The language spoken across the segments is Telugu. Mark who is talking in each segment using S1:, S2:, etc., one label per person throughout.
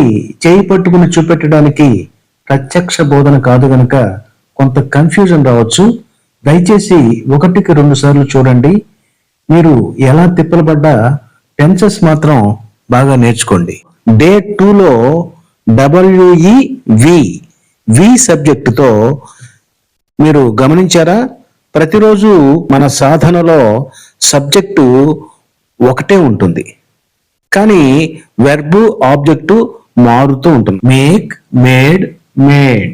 S1: ఇది చేయి పట్టుకుని చూపెట్టడానికి ప్రత్యక్ష బోధన కాదు గనక కొంత కన్ఫ్యూజన్ రావచ్చు. దయచేసి ఒకటికి రెండు సార్లు చూడండి. మీరు ఎలా తిప్పలబడ్డా టెన్సెస్ మాత్రం బాగా నేర్చుకోండి. డే టూలో డబ్ల్యూఈ వి వి సబ్జెక్టుతో మీరు గమనించారా? ప్రతిరోజు మన సాధనలో సబ్జెక్టు ఒకటే ఉంటుంది. కానీ వెర్బు ఆబ్జెక్టు మారుతూ ఉంటుంది. మేక్ మేడ్ మేడ్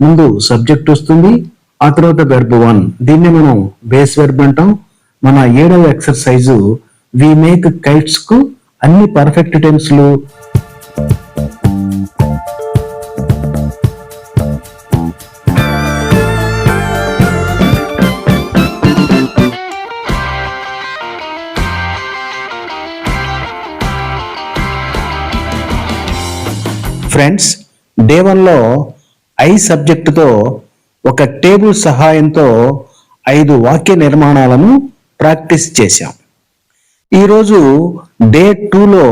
S1: ముందు సబ్జెక్ట్ వస్తుంది ఆ తర్వాత వెర్బ్ వన్ దీన్ని మనం బేస్ వెర్బ్ అంటాం. మన ఏడవ ఎక్సర్సైజు వి మేక్ కైట్స్కు అన్ని పర్ఫెక్ట్ టెన్స్లు ఫ్రెండ్స్ డే వన్లో ఐ సబ్జెక్టుతో ఒక టేబుల్ సహాయంతో ఐదు వాక్య నిర్మాణాలను ప్రాక్టీస్ చేశాం. ఈరోజు డే టూలో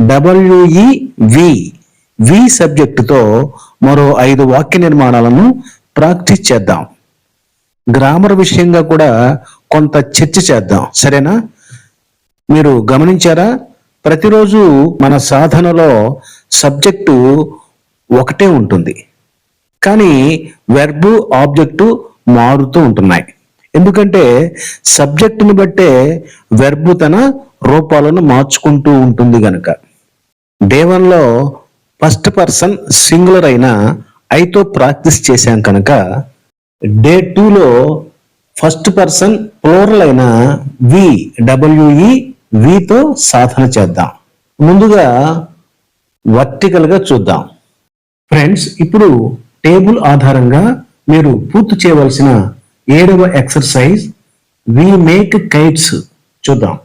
S1: డబ్ల్యూఈ వి వి సబ్జెక్టుతో మరో ఐదు వాక్య నిర్మాణాలను ప్రాక్టీస్ చేద్దాం. గ్రామర్ విషయంగా కూడా కొంత చర్చ చేద్దాం. సరేనా? మీరు గమనించారా? ప్రతిరోజు మన సాధనలో సబ్జెక్టు ఒకటే ఉంటుంది. కానీ వెర్బు ఆబ్జెక్టు మారుతూ ఉంటున్నాయి. ఎందుకంటే సబ్జెక్టుని బట్టే వెర్బు తన రూపాలను మార్చుకుంటూ ఉంటుంది గనక. దేవంలో ఫస్ట్ పర్సన్ సింగులర్ అయిన ఐతో ప్రాక్టీస్ చేశాం కనుక డే టూలో ఫస్ట్ పర్సన్ ప్లోరల్ అయిన వి డబ్ల్యూఈ వితో సాధన చేద్దాం. ముందుగా వర్టికల్గా చూద్దాం. ఫ్రెండ్స్ ఇప్పుడు టేబుల్ ఆధారంగా మీరు పూర్తి చేయవలసిన ఏడవ ఎక్సర్సైజ్ వి మేక్ కైట్స్ చూద్దాం.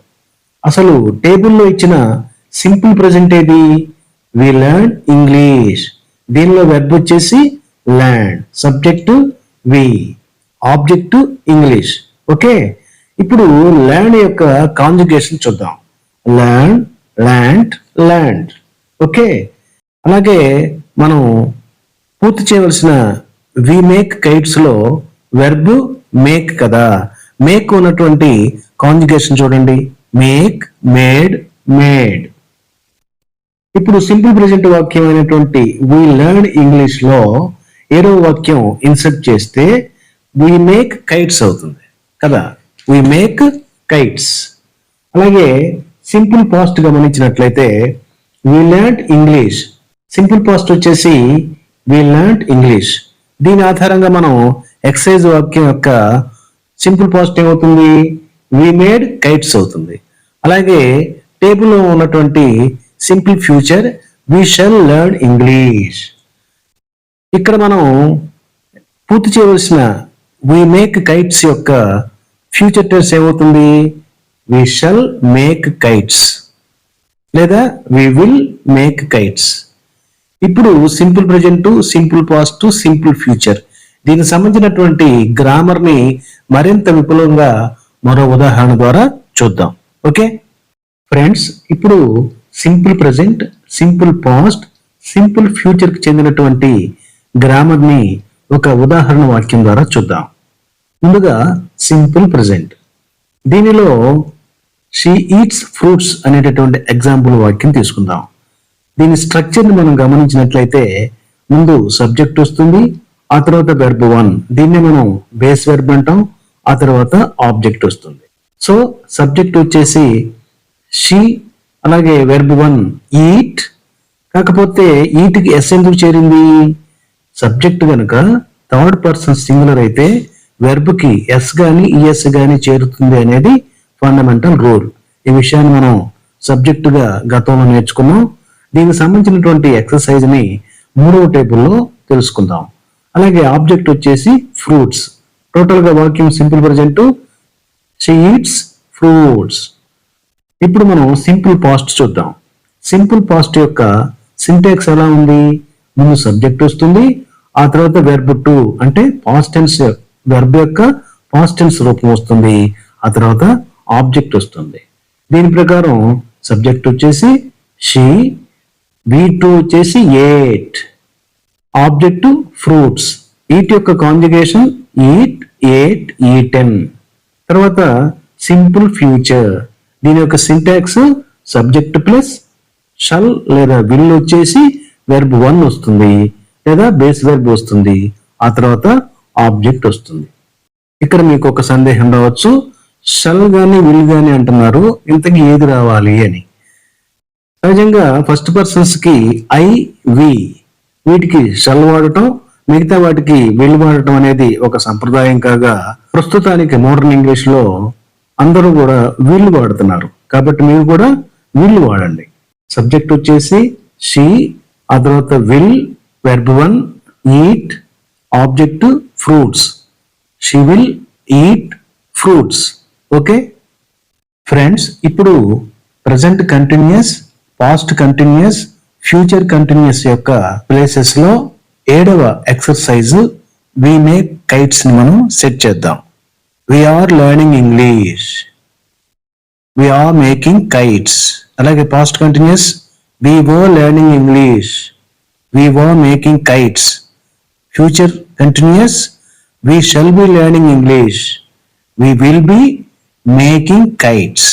S1: అసలు టేబుల్లో ఇచ్చిన సింపుల్ ప్రజెంట్ ఏది? We learn English. దీనిలో వెబ్ వచ్చేసి learn subject we. Object English. Okay? ఇప్పుడు ల్యాండ్ యొక్క కాంజుగేషన్ చూద్దాం. Learn learn learn. ఓకే. అలాగే మనం పూర్తి చేయవలసిన వి మేక్ కైట్స్లో వెర్బ్ మేక్ కదా. మేక్ ఉన్నటువంటి కాంజుగేషన్ చూడండి. మేక్ మేడ్ మేడ్ ఇప్పుడు సింపుల్ ప్రజెంట్ వాక్యం అయినటువంటి వి లెర్న్ ఇంగ్లీష్లో ఏడవ వాక్యం ఇన్సర్ట్ చేస్తే వి మేక్ కైట్స్ అవుతుంది కదా. వి మేక్ కైట్స్ అలాగే సింపుల్ పాస్ట్ గమనించినట్లయితే we learn English simple past వచ్చేసి వి లర్న్ ఇంగ్లీష్ దీని ఆధారంగా మనం ఎక్సైజ్ వాక్యం యొక్క సింపుల్ పాస్ట్ ఏమవుతుంది? వి మేడ్ కైట్స్ అవుతుంది. అలాగే టేబుల్లో ఉన్నటువంటి simple future we shall learn English ఇక్కడ మనం పూర్తి చేయవలసిన వి మేక్ కైట్స్ యొక్క ఫ్యూచర్ టెన్స్ ఏమవుతుంది? వి షల్ మేక్ కైట్స్ లేదా వి విల్ మేక్ కైట్స్ ఇప్పుడు simple present simple past simple future. దీనికి సంబంధించినటువంటి గ్రామర్ని మరింత విపులంగా మరో ఉదాహరణ ద్వారా చూద్దాం. ఓకే? ఫ్రెండ్స్ ఇప్పుడు simple present simple past simple ఫ్యూచర్కి చెందినటువంటి గ్రామర్ని ఒక ఉదాహరణ వాక్యం ద్వారా చూద్దాం. ముందుగా సింపుల్ ప్రజెంట్. దీనిలో షీ ఈట్స్ ఫ్రూట్స్ అనేటటువంటి ఎగ్జాంపుల్ వాక్యం తీసుకుందాం. దీని స్ట్రక్చర్ని మనం గమనించినట్లయితే ముందు సబ్జెక్ట్ వస్తుంది ఆ తర్వాత వెర్బ్ వన్ దీన్ని మనం బేస్ వెర్బ్ అంటాం ఆ తర్వాత ఆబ్జెక్ట్ వస్తుంది. సో సబ్జెక్ట్ వచ్చేసి షీ అలాగే వెర్బ్ వన్ ఈట్ కాకపోతే ఈట్కి ఎస్ ఎందుకు చేరింది? సబ్జెక్ట్ కనుక థర్డ్ పర్సన్ సింగులర్ అయితే వెర్బ్కి ఎస్ కానీ ఈఎస్ కానీ చేరుతుంది అనేది ఫండమెంటల్ రూల్ ఈ విషయాన్ని మనం సబ్జెక్టుగా గతంలో నేర్చుకున్నాం. దీనికి సంబంధించినటువంటి ఎక్సర్సైజ్ని మూడవ టేబుల్లో తెలుసుకుందాం. అలాగే ఆబ్జెక్ట్ వచ్చేసి ఫ్రూట్స్ టోటల్గా వాక్యం simple present she eats fruits ఇప్పుడు మనం సింపుల్ పాస్ట్ చూద్దాం. సింపుల్ పాస్ట్ యొక్క సింటాక్స్ ఎలా ఉంది? ముందు సబ్జెక్ట్ వస్తుంది. ఆ తర్వాత వెర్బ్ టు అంటే పాస్ట్ టెన్స్ వెర్బ్ యొక్క పాస్ట్ టెన్స్ రూపం వస్తుంది. ఆ తర్వాత ఆబ్జెక్ట్ వస్తుంది. దీని ప్రకారం సబ్జెక్ట్ వచ్చేసి షీ వి టూ వచ్చేసి ఏట్. Object fruits. ఈట్ యొక్క conjugation eat ate eaten తర్వాత సింపుల్ ఫ్యూచర్. దీని యొక్క సింటాక్స్ సబ్జెక్ట్ ప్లస్ షల్ లేదా విల్ వచ్చేసి వెర్బ్ వన్ వస్తుంది లేదా బేస్ వెర్బ్ వస్తుంది. ఆ తర్వాత ఆబ్జెక్ట్ వస్తుంది. ఇక్కడ మీకు ఒక సందేహం రావచ్చు. షల్ గాని విల్ గాని అంటున్నారు. ఇంతకీ ఏది రావాలి అని. సహజంగా ఫస్ట్ పర్సన్స్కి ఐ వి వీటికి షల్ వాడటం మిగతా వాటికి విల్ వాడటం అనేది ఒక సంప్రదాయం కాగా ప్రస్తుతానికి మోడర్న్ ఇంగ్లీష్లో అందరూ కూడా విల్ వాడుతున్నారు. కాబట్టి మీరు కూడా విల్ వాడండి. సబ్జెక్ట్ వచ్చేసి షీ ఆ తర్వాత will verb one eat object fruits she will eat fruits okay? Friends ఇప్పుడు present continuous past continuous future continuous యొక్క ప్లేసెస్లో ఏడవ ఎక్సర్సైజ్ వి మేక్ కైట్స్ని మనం సెట్ చేద్దాం. We are learning English we are making kites అలాగే past continuous we were learning English we were making kites future continuous we shall be learning English we will be making kites.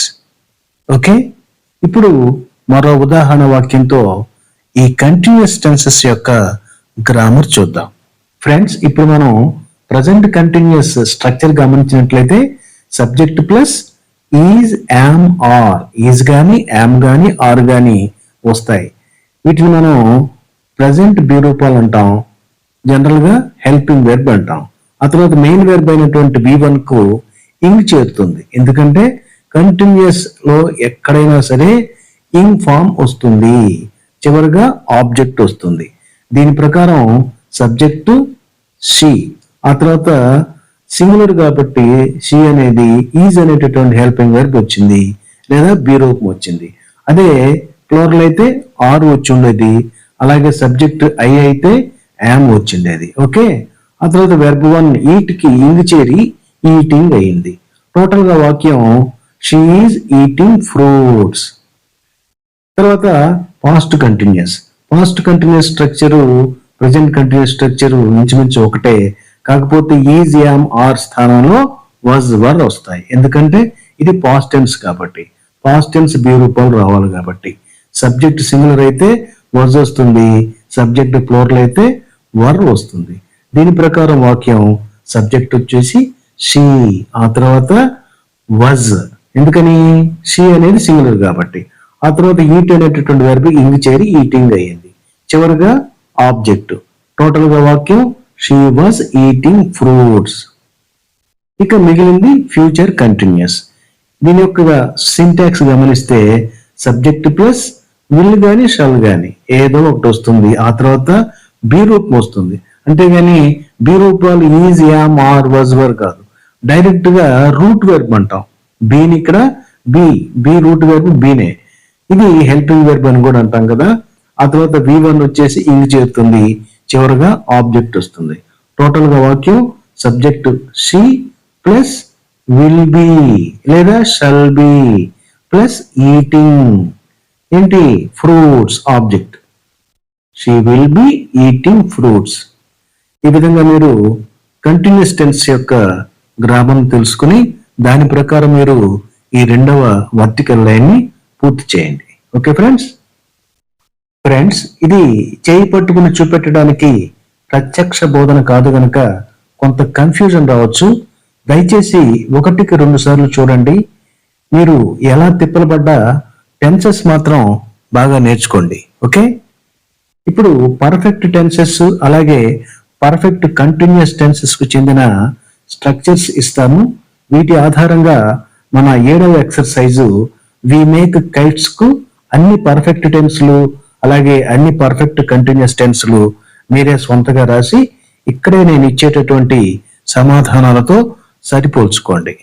S1: Okay? ఇప్పుడు మరో ఉదాహరణ వాక్యంతో ఈ కంటిన్యూస్ టెన్సెస్ యొక్క గ్రామర్ చూద్దాం. ఫ్రెండ్స్ ఇప్పుడు మనం ప్రజెంట్ కంటిన్యూస్ స్ట్రక్చర్ గమనించినట్లయితే subject plus is am are is గాని యామ్ గాని ఆర్ గాని వస్తాయి. వీటిని మనం ప్రజెంట్ బి రూపాలు అంటాం జనరల్గా హెల్పింగ్ వెర్బ్ అంటాం. ఆ తర్వాత మెయిన్ వెర్బ్ అయినటువంటి బి వన్కు ఇంగ్ చేరుతుంది. ఎందుకంటే కంటిన్యూస్లో ఎక్కడైనా సరే ఇంగ్ ఫామ్ వస్తుంది. చివరిగా ఆబ్జెక్ట్ వస్తుంది. దీని ప్రకారం సబ్జెక్టు షీ ఆ తర్వాత సింగులర్ కాబట్టి షీ అనేది ఈజ్ అనేటటువంటి హెల్పింగ్ వర్క్ వచ్చింది. లేదా బి వచ్చింది. అదే ప్లోరల్ అయితే ఆర్ వచ్చి ఉండేది. అలాగే సబ్జెక్ట్ ఐ అయితే యామ్ వచ్చిండేది ఓకే? ఆ తర్వాత వెర్బ్ వన్ ఈట్కి ఇంగ్ చేరి ఈటింగ్ అయింది. టోటల్గా వాక్యం షీ ఈజ్ ఈటింగ్ ఫ్రూట్స్ తర్వాత past continuous past continuous structure present continuous structure ఇంచుమించు ఒకటే. కాకపోతే ఈజ్ యామ్ ఆర్ స్థానంలో వాజ్ వర్ వస్తాయి. ఎందుకంటే ఇది పాస్ట్ టెన్స్ కాబట్టి. పాస్ట్ టెన్స్ బి రూపాలు రావాలి కాబట్టి. సబ్జెక్ట్ సింగులర్ అయితే వాజ్ వస్తుంది. సబ్జెక్ట్ ప్లోరల్ అయితే వర్ వస్తుంది. దీని ప్రకారం వాక్యం సబ్జెక్ట్ వచ్చేసి షీ ఆ తర్వాత వజ్ ఎందుకని? షీ అనేది సింగులర్ కాబట్టి. ఆ తర్వాత ఈట్ అనేటటువంటి వెర్బ్ ఇంగ్ చేరి ఈటింగ్ అయ్యింది. చివరిగా ఆబ్జెక్ట్ టోటల్గా వాక్యం షీ వాజ్ ఈటింగ్ ఫ్రూట్స్ ఇక మిగిలింది ఫ్యూచర్ కంటిన్యూస్ దీని యొక్క సింటాక్స్ గమనిస్తే సబ్జెక్ట్ ప్లస్ విల్ గాని షల్ గాని ఏదో ఒకటి వస్తుంది. ఆ తర్వాత బి రూపం వస్తుంది. అంతేగాని బి రూపాలు is am are was were కాదు. డైరెక్ట్గా రూట్ వెర్బ్ అంటాం. బీని ఇక్కడ బి బి రూట్ వెర్బ్ బీనే ఇది హెల్పింగ్ వెర్బ్ అని కూడా అంటాం కదా. ఆ తర్వాత బి వన్ వచ్చేసి ఇంగ్ చేరుతుంది. చివరిగా ఆబ్జెక్ట్ వస్తుంది. టోటల్గా వాక్యం subject she plus will be లేదా షల్ బి ప్లస్ ఈటింగ్ ఏంటి? Fruits object. She will be eating fruits ఈ విధంగా మీరు కంటిన్యూస్ టెన్స్ యొక్క గ్రామం తెలుసుకుని దాని ప్రకారం మీరు ఈ రెండవ వర్టికల్ లైన్ని పూర్తి చేయండి. Okay friends? ఫ్రెండ్స్ ఇది చేయి పట్టుకుని చూపెట్టడానికి ప్రత్యక్ష బోధన కాదు గనక కొంత కన్ఫ్యూజన్ రావచ్చు. దయచేసి ఒకటికి రెండు సార్లు చూడండి. మీరు ఎలా తిప్పలు పడ్డా టెన్సెస్ మాత్రం బాగా నేర్చుకోండి. ఓకే? ఇప్పుడు పర్ఫెక్ట్ టెన్సెస్ అలాగే పర్ఫెక్ట్ కంటిన్యూస్ టెన్సెస్కు చెందిన స్ట్రక్చర్స్ ఇస్తాను వీటి ఆధారంగా మన ఏడవ ఎక్సర్సైజు వి మేక్ కైట్స్కు అన్ని పర్ఫెక్ట్ టెన్స్లు అలాగే అన్ని పర్ఫెక్ట్ కంటిన్యూస్ టెన్స్లు మీరే సొంతగా రాసి ఇక్కడే నేను ఇచ్చేటటువంటి సమాధానాలతో సరిపోల్చుకోండి.